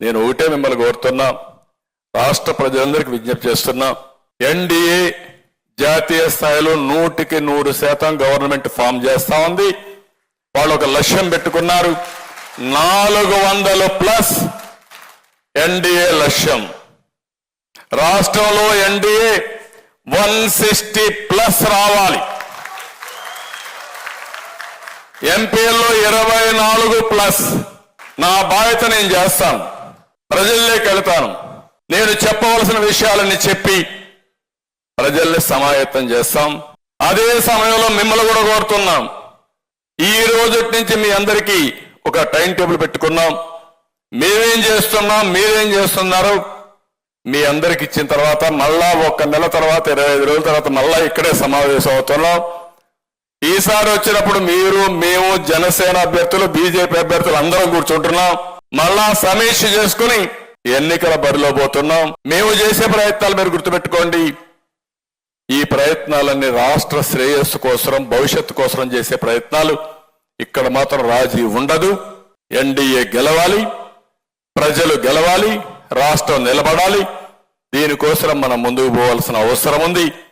నేను ఒకటే మిమ్మల్ని కోరుతున్నా రాష్ట్ర ప్రజలందరికీ విజ్ఞప్తి చేస్తున్నా ఎన్డీఏ జాతీయ స్థాయిలో నూటికి నూరు శాతం గవర్నమెంట్ ఫామ్ చేస్తా ఉంది. వాళ్ళు ఒక లక్ష్యం పెట్టుకున్నారు. నాలుగు వందలు ప్లస్ ఎన్డీఏ లక్ష్యం. రాష్ట్రంలో ఎన్డీఏ వన్ సిక్స్టీ ప్లస్ రావాలి. ఎంపీల్లో ఇరవై నాలుగు ప్లస్. నా బాధ్యత నేను చేస్తాను. ప్రజల్లోకి వెళ్తాను. నేను చెప్పవలసిన విషయాలన్నీ చెప్పి ప్రజల్ని సమాయత్తం చేస్తాం. అదే సమయంలో మిమ్మల్ని కూడా కోరుతున్నాం. ఈ రోజు నుంచి మీ అందరికీ ఒక టైం టేబుల్ పెట్టుకున్నాం. మేమేం చేస్తున్నాం మీరేం చేస్తున్నారు? మీ అందరికి ఇచ్చిన తర్వాత మళ్ళా ఒక నెల తర్వాత ఇరవై ఐదు రోజుల తర్వాత మళ్ళా ఇక్కడే సమావేశం అవుతున్నాం. ఈసారి వచ్చినప్పుడు మీరు మేము జనసేన అభ్యర్థులు బీజేపీ అభ్యర్థులు అందరం కూర్చుంటున్నాం. మళ్ళా సమీక్ష చేసుకుని ఎన్నికల బరిలో పోతున్నాం. మేము చేసే ప్రయత్నాలు మీరు గుర్తుపెట్టుకోండి. ఈ ప్రయత్నాలన్నీ రాష్ట్ర శ్రేయస్సు కోసం భవిష్యత్తు కోసం చేసే ప్రయత్నాలు. ఇక్కడ మాత్రం రాజీ ఉండదు. ఎన్డీఏ గెలవాలి. ప్రజలు గెలవాలి. రాష్ట్రం నిలబడాలి. దీనికోసం మనం ముందుకు పోవాల్సిన అవసరం ఉంది.